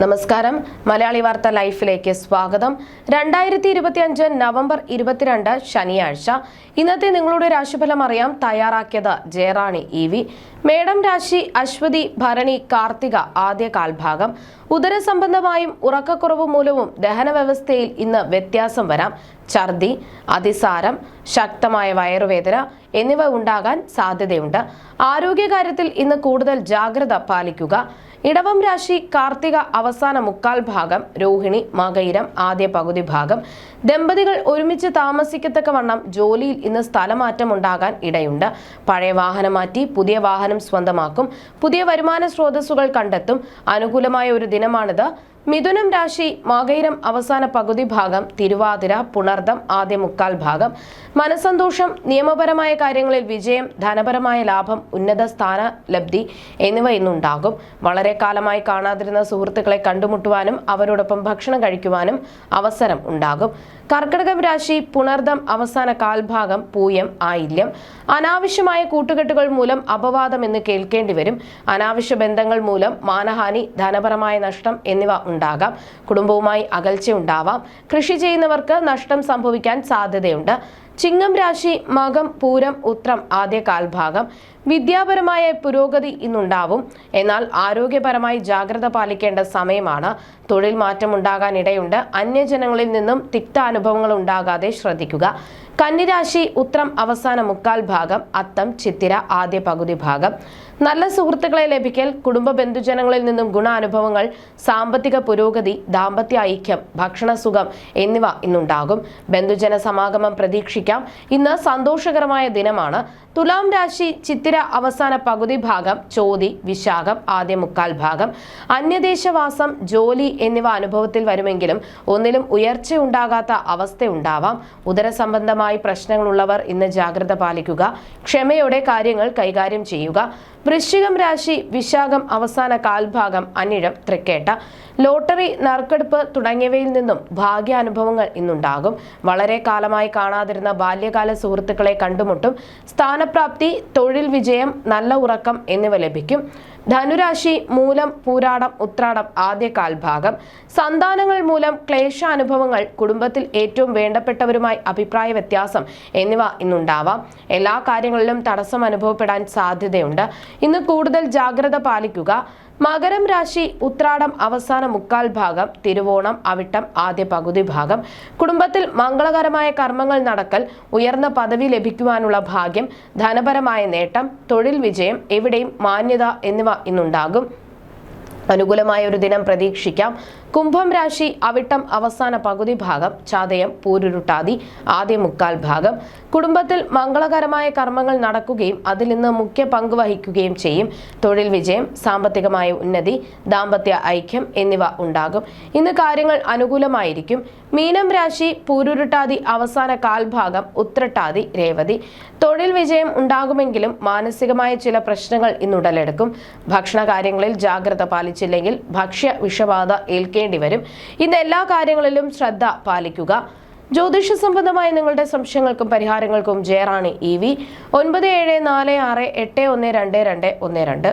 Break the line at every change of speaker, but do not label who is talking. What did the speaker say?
നമസ്കാരം. മലയാളി വാർത്ത ലൈഫിലേക്ക് സ്വാഗതം. രണ്ടായിരത്തി ഇരുപത്തി അഞ്ച് നവംബർ ഇരുപത്തിരണ്ട് ശനിയാഴ്ച. ഇന്നത്തെ നിങ്ങളുടെ രാശിഫലം അറിയാം. തയ്യാറാക്കിയത് ജയറാണി ഇ വി. മേടം രാശി അശ്വതി ഭരണി കാർത്തിക ആദ്യ കാൽഭാഗം. ഉദരസംബന്ധമായും ഉറക്കക്കുറവ് മൂലവും ദഹന വ്യവസ്ഥയിൽ ഇന്ന് വ്യത്യാസം വരാം. ഛർദി അതിസാരം ശക്തമായ വയറുവേദന എന്നിവ ഉണ്ടാകാൻ സാധ്യതയുണ്ട്. ആരോഗ്യകാര്യത്തിൽ ഇന്ന് കൂടുതൽ ജാഗ്രത പാലിക്കുക. ഇടവം രാശി കാർത്തിക അവസാന മുക്കാൽ ഭാഗം രോഹിണി മകയിരം ആദ്യ പകുതി ഭാഗം. ദമ്പതികൾ ഒരുമിച്ച് താമസിക്കത്തക്കവണ്ണം ജോലിയിൽ ഇന്ന് സ്ഥലമാറ്റം ഉണ്ടാകാൻ ഇടയുണ്ട്. പഴയ വാഹനം മാറ്റി പുതിയ വാഹനം സ്വന്തമാക്കും. പുതിയ വരുമാന സ്രോതസ്സുകൾ കണ്ടെത്തും. അനുകൂലമായ ഒരു ദിനമാണിത്. മിഥുനം രാശി മകയിരം അവസാന പകുതി ഭാഗം തിരുവാതിര പുണർദം ആദ്യ മുക്കാൽ ഭാഗം. മനസന്തോഷം നിയമപരമായ കാര്യങ്ങളിൽ വിജയം ധനപരമായ ലാഭം ഉന്നത സ്ഥാന ലബ്ധി എന്നിവ ഇന്നുണ്ടാകും. വളരെ കാലമായി കാണാതിരുന്ന സുഹൃത്തുക്കളെ കണ്ടുമുട്ടുവാനും അവരോടൊപ്പം ഭക്ഷണം കഴിക്കുവാനും അവസരം ഉണ്ടാകും. കർക്കിടകം രാശി പുണർദം അവസാന കാൽഭാഗം പൂയം ആയില്യം. അനാവശ്യമായ കൂട്ടുകെട്ടുകൾ മൂലം അപവാദം എന്ന് കേൾക്കേണ്ടി വരും. അനാവശ്യ ബന്ധങ്ങൾ മൂലം മാനഹാനി ധനപരമായ നഷ്ടം എന്നിവ ഉണ്ടാകാം. കുടുംബവുമായി അകൽച്ച ഉണ്ടാവാം കൃഷി ചെയ്യുന്നവർക്ക് നഷ്ടം സംഭവിക്കാൻ സാധ്യതയുണ്ട്. ചിങ്ങം രാശി മകം പൂരം ഉത്രം ആദ്യ കാൽഭാഗം വിദ്യാപരമായ പുരോഗതി ഇന്നുണ്ടാവും. എന്നാൽ ആരോഗ്യപരമായി ജാഗ്രത പാലിക്കേണ്ട സമയമാണ്. തൊഴിൽ മാറ്റം ഉണ്ടാകാൻ ഇടയുണ്ട് അന്യജനങ്ങളിൽ നിന്നും തിക്ത അനുഭവങ്ങൾ ഉണ്ടാകാതെ ശ്രദ്ധിക്കുക. കന്നിരാശി ഉത്രം അവസാന മുക്കാൽ ഭാഗം അത്തം ചിത്തിര ആദ്യ പകുതി ഭാഗം. നല്ല സുഹൃത്തുക്കളെ ലഭിക്കൽ കുടുംബ ബന്ധുജനങ്ങളിൽ നിന്നും ഗുണാനുഭവങ്ങൾ സാമ്പത്തിക പുരോഗതി ദാമ്പത്യ ഐക്യം ഭക്ഷണസുഖം എന്നിവ ഇന്നുണ്ടാകും. ബന്ധുജന സമാഗമം പ്രതീക്ഷിക്കാം ഇന്ന് സന്തോഷകരമായ ദിനമാണ്. തുലാം രാശി ചിത്തിര അവസാന പകുതി ഭാഗം ചോതി വിശാഖം ആദ്യ മുക്കാൽ ഭാഗം. അന്യദേശവാസം ജോലി എന്നിവ അനുഭവത്തിൽ വരുമെങ്കിലും ഒന്നിലും ഉയർച്ച ഉണ്ടാകാത്ത ഉയർച്ചയുണ്ടാകാത്ത അവസ്ഥയുണ്ടാവാം ഉദരസംബന്ധമായി പ്രശ്നങ്ങളുള്ളവർ ഇന്ന് ജാഗ്രത പാലിക്കുക. ക്ഷമയോടെ കാര്യങ്ങൾ കൈകാര്യം ചെയ്യുക. വൃശ്ചികം രാശി വിശാഖം അവസാന കാൽഭാഗം അനിഴം തൃക്കേട്ട. ലോട്ടറി നറുക്കെടുപ്പ് തുടങ്ങിയവയിൽ നിന്നും ഭാഗ്യാനുഭവങ്ങൾ ഇന്നുണ്ടാകും. വളരെ കാലമായി കാണാതിരുന്ന ബാല്യകാല സുഹൃത്തുക്കളെ കണ്ടുമുട്ടും. സ്ഥാനപ്രാപ്തി തൊഴിൽ വിജയം നല്ല ഉറക്കം എന്നിവ ലഭിക്കും. ധനുരാശി മൂലം പൂരാടം ഉത്രാടം ആദ്യ കാൽഭാഗം സന്താനങ്ങൾ മൂലം ക്ലേശാനുഭവങ്ങൾ കുടുംബത്തിൽ ഏറ്റവും വേണ്ടപ്പെട്ടവരുമായി അഭിപ്രായ വ്യത്യാസം എന്നിവ ഇന്നുണ്ടാവാം. എല്ലാ കാര്യങ്ങളിലും തടസ്സം അനുഭവപ്പെടാൻ സാധ്യതയുണ്ട്. ഇന്ന് കൂടുതൽ ജാഗ്രത പാലിക്കുക. മകരം രാശി ഉത്രാടം അവസാന മുക്കാൽ ഭാഗം തിരുവോണം അവിട്ടം ആദ്യ പകുതി ഭാഗം. കുടുംബത്തിൽ മംഗളകരമായ കർമ്മങ്ങൾ നടക്കൽ ഉയർന്ന പദവി ലഭിക്കുവാനുള്ള ഭാഗ്യം ധനപരമായ നേട്ടം തൊഴിൽ വിജയം എവിടെയും മാന്യത എന്നിവ ഇന്നുണ്ടാകും. അനുകൂലമായ ഒരു ദിനം പ്രതീക്ഷിക്കാം. കുംഭം രാശി അവിട്ടം അവസാന പകുതി ഭാഗം ചാതയം പൂരുരുട്ടാതി ആദ്യ മുക്കാൽ ഭാഗം. കുടുംബത്തിൽ മംഗളകരമായ കർമ്മങ്ങൾ നടക്കുകയും അതിൽ നിന്ന് മുഖ്യ പങ്ക് വഹിക്കുകയും ചെയ്യും. തൊഴിൽ വിജയം സാമ്പത്തികമായ ഉന്നതി ദാമ്പത്യ ഐക്യം എന്നിവ ഉണ്ടാകും. ഇന്ന് കാര്യങ്ങൾ അനുകൂലമായിരിക്കും. മീനം രാശി പൂരുരുട്ടാതി അവസാന കാൽഭാഗം ഉത്രട്ടാതി രേവതി. തൊഴിൽ വിജയം ഉണ്ടാകുമെങ്കിലും മാനസികമായ ചില പ്രശ്നങ്ങൾ ഇന്നുടലെടുക്കും. ഭക്ഷണ കാര്യങ്ങളിൽ ജാഗ്രത പാലിച്ചില്ലെങ്കിൽ ഭക്ഷ്യ വിഷബാധ ഏൽക്കേണ്ടി വരും. ഇന്ന് എല്ലാ കാര്യങ്ങളിലും ശ്രദ്ധ പാലിക്കുക. ജ്യോതിഷ സംബന്ധമായ നിങ്ങളുടെ സംശയങ്ങൾക്കും പരിഹാരങ്ങൾക്കും ജയറാണി ഇ വി. ഒൻപത് ഏഴ് നാല് ആറ് എട്ട് ഒന്ന് രണ്ട് രണ്ട് ഒന്ന് രണ്ട്.